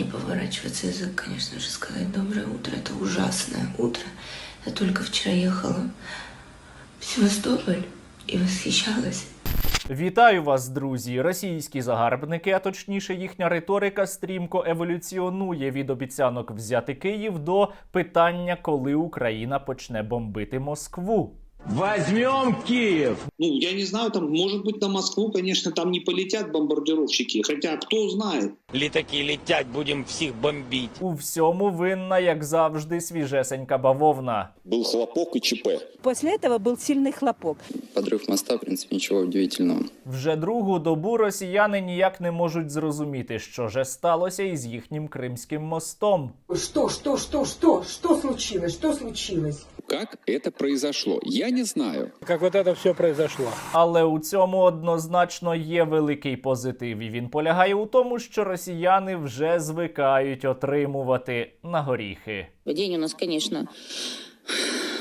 не поворачивается язык, конечно же, сказать доброе утро. Это ужасное утро. Я только вчера ехала в Севастополь и восхищалась Вітаю вас, друзі! Російські загарбники, а точніше їхня риторика, стрімко еволюціонує від обіцянок взяти Київ до питання, коли Україна почне бомбити Москву. Возьмем Киев! Ну, я не знаю, там, может быть, на Москву, конечно, там не полетят бомбардировщики, хотя кто знает. Літаки летять, будемо всіх бомбити. У всьому винна, як завжди, свіжесенька бавовна. Был хлопок и ЧП. После этого был сильный хлопок. Подрыв моста, в принципе, ничего удивительного. Вже другу добу росіяни ніяк не можуть зрозуміти, що же сталося із їхнім кримським мостом. Что, что, что, что? Что случилось? Что случилось? Как это произошло? Я не знаю. как вот это все произошло. Але у цьому однозначно є великий позитив, і він полягає у тому, що росіяни вже звикають отримувати на горіхи. День у нас, конечно,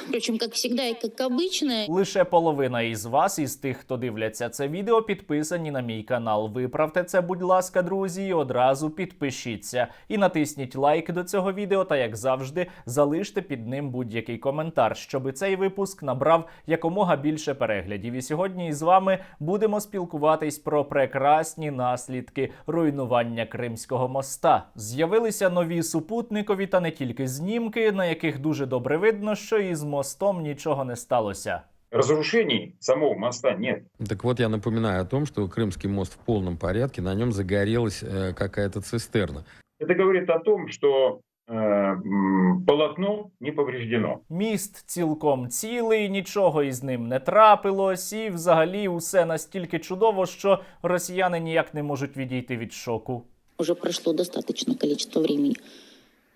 впрочем, как всегда и как обычно. Лише половина із вас, із тих, хто дивляться це відео, підписані на мій канал. Виправте це, будь ласка, друзі, і одразу підпишіться. І натисніть лайк до цього відео, та як завжди, залиште під ним будь-який коментар, щоб цей випуск набрав якомога більше переглядів. І сьогодні із вами будемо спілкуватись про прекрасні наслідки руйнування Кримського моста. З'явилися нові супутникові та не тільки знімки, на яких дуже добре видно, що із мостом нічого не сталося. Разрушений самого моста нет. Так вот, я напоминаю о том, что Крымский мост в полном порядке, на нем загорелась э, какая-то цистерна. Это говорит о том, что э, м, полотно не повреждено. Міст цілком цілий, нічого із ним не трапилось, і взагалі усе настільки чудово, що росіяни ніяк не можуть відійти від шоку. Уже прошло достаточное количество времени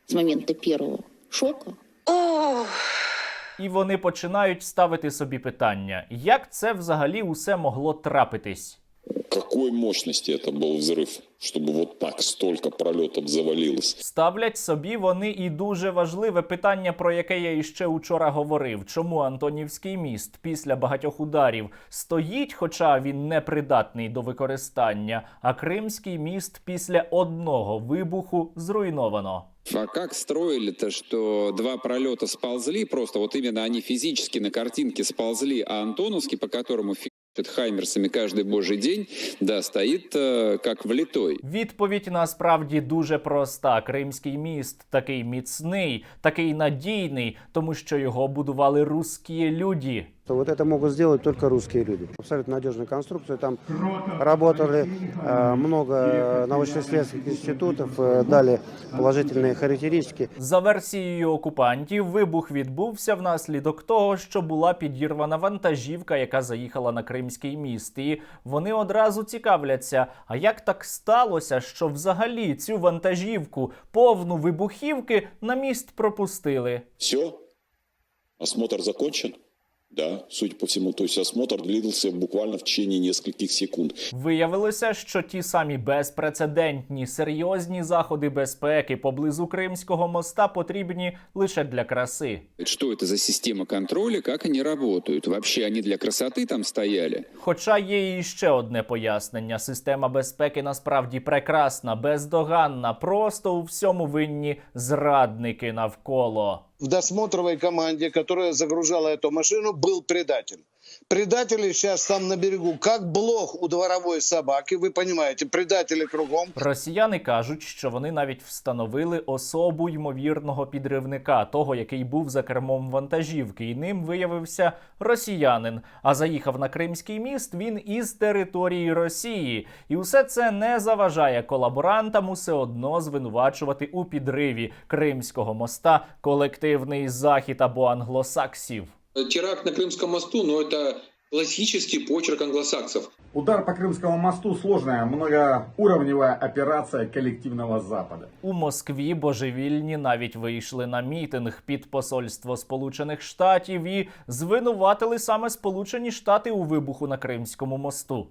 с момента первого шока. І вони починають ставити собі питання, як це взагалі усе могло трапитись. Какой мощности это был взрыв, чтобы вот так столько пролетов завалилось? Ставлять собі вони і дуже важливе питання, про яке я іще учора говорив. Чому Антонівський міст після багатьох ударів стоїть, хоча він не придатний до використання, а Кримський міст після одного вибуху зруйновано. А как строили-то, что два пролета сползли, просто вот именно они физически на картинке сползли, а Антоновский, по которому фи***т хаймерсами кожен божий день, да, стоїть е, як влітой. Відповідь насправді дуже проста. Кримський міст такий міцний, такий надійний, тому що його будували русські люди. Вот это могут сделать только русские люди. Абсолютно надежная конструкция. Там работали э, много научно-исследовательских институтов, э, дали положительные характеристики. За версією окупантів, вибух відбувся внаслідок того, що була підірвана вантажівка, яка заїхала на Кримський міст. І вони одразу цікавляться, а як так сталося, що взагалі цю вантажівку повну вибухівки на міст пропустили? Все? Осмотр закончен? Да, судя по всему, то есть осмотр длился буквально в течение нескольких секунд. Виявилося, що ті самі безпрецедентні серйозні заходи безпеки поблизу Кримського моста потрібні лише для краси. Что это за система контроля, как они работают? Вообще они для красоты там стояли? Хоча є і ще одне пояснення: система безпеки насправді прекрасна, бездоганна, просто у всьому винні зрадники навколо. В досмотровой команде, которая загружала эту машину, был предатель. Предатели сейчас там на берегу, как блох у дворовой собаки, вы понимаете, предатели кругом. Росіяни кажуть, що вони навіть встановили особу ймовірного підривника, того, який був за кермом вантажівки, і ним виявився росіянин. А заїхав на Кримський міст він із території Росії. І усе це не заважає колаборантам усе одно звинувачувати у підриві Кримського моста колективний захід або англосаксів. Теракт на Крымском мосту, ну, это классический почерк англосаксов. Удар по Крымскому мосту сложная многоуровневая операция коллективного Запада. У Москві божевільні навіть вийшли на мітинг під посольство Сполучених Штатів і звинуватили саме Сполучені Штати у вибуху на Кримському мосту.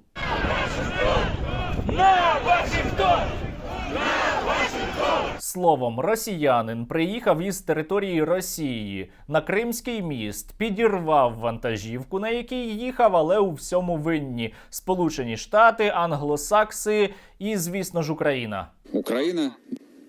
Словом, росіянин приїхав із території Росії на Кримський міст, підірвав вантажівку, на якій їхав, але у всьому винні Сполучені Штати, англосакси і, звісно ж, Україна. Україна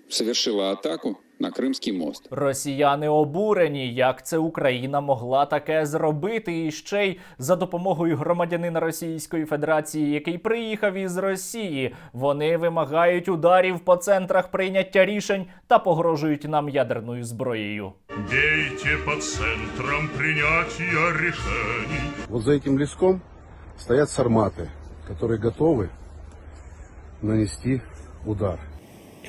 совершила атаку на Крымский мост. Росіяни обурені, як це Україна могла таке зробити, і ще й за допомогою громадянина Російської Федерації, який приїхав із Росії. Вони вимагають ударів по центрах прийняття рішень та погрожують нам ядерною зброєю. Бейте по центрам принятия решений. Вот за этим леском стоят сарматы, которые готовы нанести удар.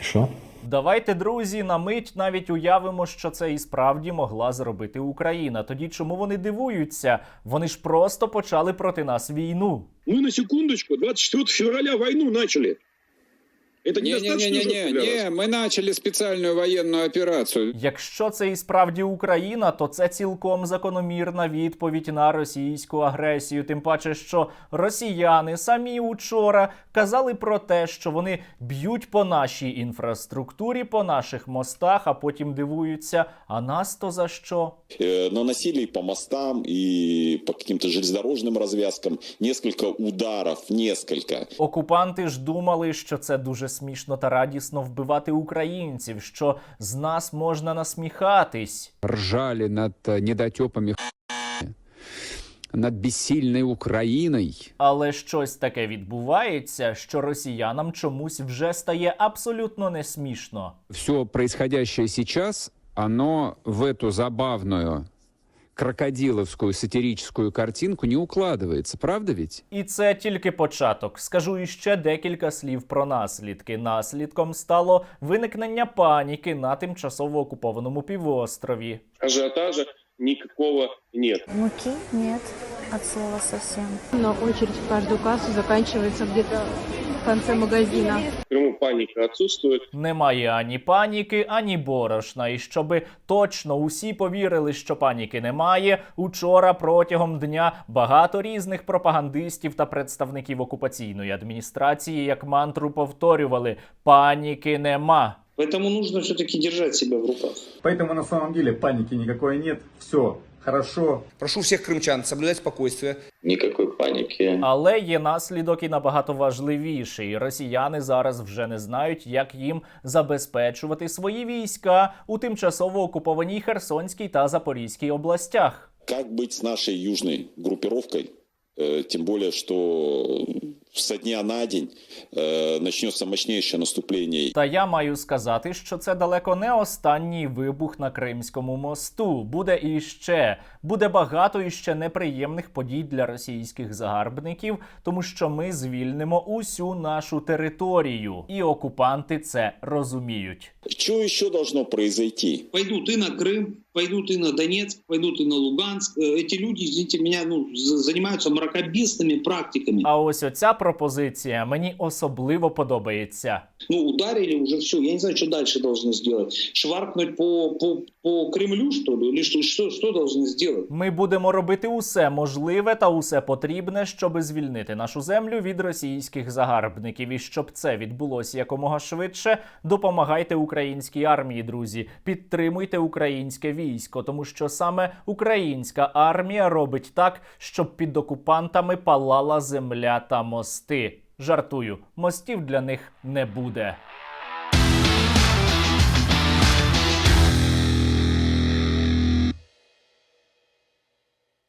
Що? Давайте, друзі, на мить навіть уявимо, що це і справді могла зробити Україна. Тоді чому вони дивуються? Вони ж просто почали проти нас війну. Ми на секундочку 24 февраля війну начали. Это недостаточно жестко для вас? Не-не-не-не, мы начали специальную военную операцию. Якщо це і справді Україна, то це цілком закономірна відповідь на російську агресію. Тим паче, що росіяни самі учора казали про те, що вони б'ють по нашій інфраструктурі, по наших мостах, а потім дивуються. А нас то за що? Э, наносили и по мостам, и по каким-то железнодорожным развязкам несколько ударов, несколько. Окупанти ж думали, що це дуже смішно та радісно вбивати українців, що з нас можна насміхатись. Ржали над э, недотепами над бессильной Украиной. Але щось таке відбувається, що росіянам чомусь вже стає абсолютно не смішно. Все происходящее сейчас, оно в эту забавную крокодиловскую сатирическую картинку не укладывается, правда ведь? І це тільки початок. Скажу іще декілька слів про наслідки. Наслідком стало виникнення паніки на тимчасово окупованому півострові. Ажиотажа никакого нет. Муки нет от слова совсем. Но очередь в каждую кассу заканчивается где-то в конце магазина. В Крыму паника отсутствует. Немає ані паніки, ані борошна. І щоби точно усі повірили, що паніки немає. Учора протягом дня багато різних пропагандистів та представників окупаційної адміністрації як мантру повторювали: паніки нема. Поэтому нужно все-таки держать себя в руках. Поэтому на самом деле паники никакой нет. Все хорошо. Прошу всех крымчан соблюдать спокойствие. Никакой паники. Але є наслідок і набагато важливіший. Росіяни зараз вже не знають, як їм забезпечувати свої війська у тимчасово окупованій Херсонській та Запорізькій областях. Как быть с нашей южной группировкой? Э, Тем более, что со дня на день э, начнется мощнейшее наступление. Та я маю сказати, що це далеко не останній вибух на Кримському мосту. Буде іще буде багато іще неприємних подій для російських загарбників, тому що ми звільнимо усю нашу територію, і окупанти це розуміють. Что еще должно произойти? Пойдут и на Крым, пойдут и на Донецк, пойдут и на Луганск. Э, Эти люди, извините меня, ну, за- занимаются мракобесными практиками. А ось оця пропозиція мені особливо подобається. Ну, ударили уже все. Я не знаю, що дальше должны сделать. Шваркнуть по, по, по Кремлю, что ли? Что, что должны сделать? Ми будемо робити усе можливе та усе потрібне, щоби звільнити нашу землю від російських загарбників. І щоб це відбулося якомога швидше, допомагайте українській армії, друзі. Підтримуйте українське військо, тому що саме українська армія робить так, щоб під окупантами палала земля та мости. Жартую, мостів для них не буде.